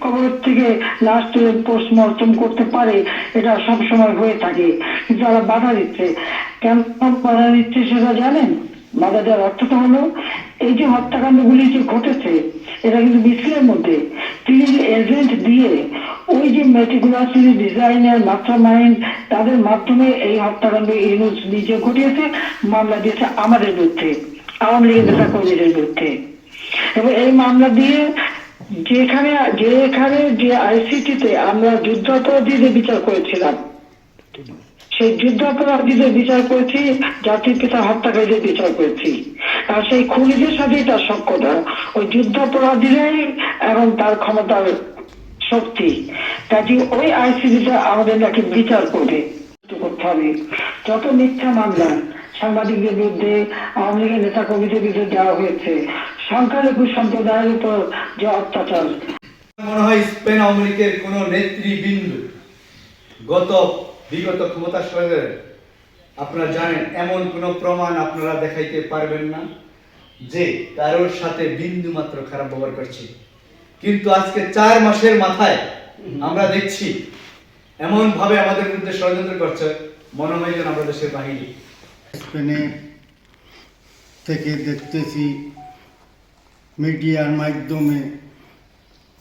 কবর থেকে last post-mortem করতে পারে, এটা সব সময় হয়ে থাকে। তারা বাধা দিচ্ছে, কেন বাধা দিচ্ছে সেটা জানেন? বাধা দেওয়ার অর্থটা হলো, এই যে হত্যাকাণ্ডগুলি যে ঘটেছে, এটা কিন্তু মিছিলের মধ্যে। তিনি এজেন্ট দিয়ে ওই যে মেটিকুলাসলি ডিজাইনার মাস্টার মাইন্ড তাদের মাধ্যমে এই হত্যাকাণ্ড ইউনুস নিজে ঘটিয়েছে মামলা দিয়েছে আমাদের বিরুদ্ধে, আওয়ামী লীগের নেতা কর্মীদের বিরুদ্ধে। এবং এই মামলা দিয়ে যেখানে যেখানে যে আইসিটিতে আমরা যুদ্ধাপরাধীদের বিচার করেছিলাম। সেই যুদ্ধাপরাধীদের বিচার করেছি জাতির পিতা হত্যাকারীদের বিচার করেছি। আর সেই খুনিদের সাথেই তার সক্ষতা ওই যুদ্ধাপরাধীরাই এবং তার ক্ষমতার শক্তি। কাজে ওই আইসিটিটা আমাদের নাকি বিচার করবে। করতে হবে। যত মিথ্যা মামলা, সাংবাদিকদের বিরুদ্ধে, আওয়ামী লীগের নেতা কর্মীদের বিরুদ্ধে দেওয়া হয়েছে সংখ্যালঘু সম্প্রদায়ের উপর যে অত্যাচার। মনে হয় স্পেন লীগের কোনো নেতৃবৃন্দ গত বিগত ক্ষমতা সরকারের আপনারা জানেন এমন কোনো প্রমাণ আপনারা দেখাইতে পারবেন না যে কারোর সাথে বিন্দু মাত্র খারাপ ব্যবহার করছে। কিন্তু আজকে চার মাসের মাথায় আমরা দেখছি এমন ভাবে আমাদের বিরুদ্ধে ষড়যন্ত্র করছে মনে হয় যেন আমরা দেশের বাহিনী। স্পেনে থেকে দেখতেছি মিডিয়ার মাধ্যমে,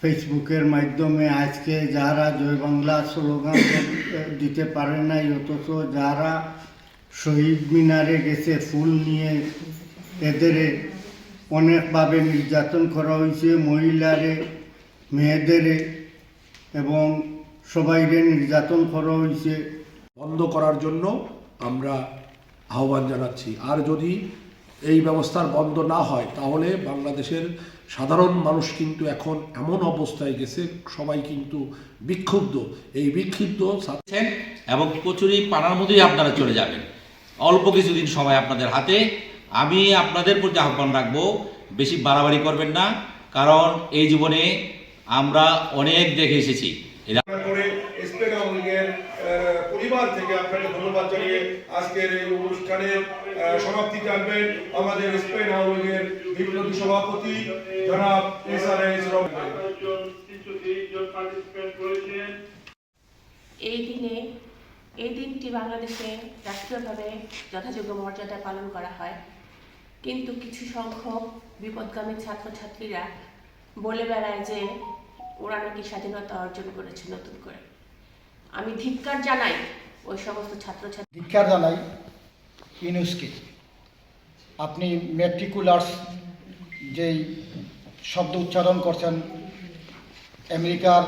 ফেসবুকের মাধ্যমে আজকে যারা জয় বাংলা স্লোগান দিতে পারে নাই, অথচ যারা শহীদ মিনারে গেছে, ফুল নিয়ে এদের অনেকভাবে নির্যাতন করা হয়েছে, মহিলারে, মেয়েদেরে এবং সবাইরে নির্যাতন করা হয়েছে। বন্ধ করার জন্য আমরা আহ্বান জানাচ্ছি। আর যদি এই ব্যবস্থার বন্ধ না হয় তাহলে বাংলাদেশের সাধারণ মানুষ কিন্তু এখন এমন অবস্থায় গেছে সবাই কিন্তু বিক্ষুব্ধ। এই বিক্ষুব্ধ এবং কচুরি পাড়ার মধ্যেই আপনারা চলে যাবেন। অল্প কিছুদিন সময় আপনাদের হাতে। আমি আপনাদের প্রতি আহ্বান রাখব বেশি বাড়াবাড়ি করবেন না কারণ এই জীবনে আমরা অনেক দেখে এসেছি। এরা থেকে আপনাকে ধন্যবাদ জানিয়ে আজকের এই অনুষ্ঠানের সমাপ্তি টানবেন আমাদের স্পেন আওয়ামী বিপ্লবী সভাপতি জনাব এস আর এস এই দিনে, এই দিনটি বাংলাদেশে রাষ্ট্রীয়ভাবে যথাযোগ্য মর্যাদা পালন করা হয়। কিন্তু কিছু সংখ্যক বিপদগামী ছাত্রছাত্রীরা বলে বেড়ায় যে ওরা নাকি স্বাধীনতা অর্জন করেছে নতুন করে। আমি ধিক্কার জানাই ওই সমস্ত ছাত্রছাত্রী ধিক্ষার জানাই ইউনুসকে আপনি মেট্রিকুলার্স যেই শব্দ উচ্চারণ করছেন আমেরিকার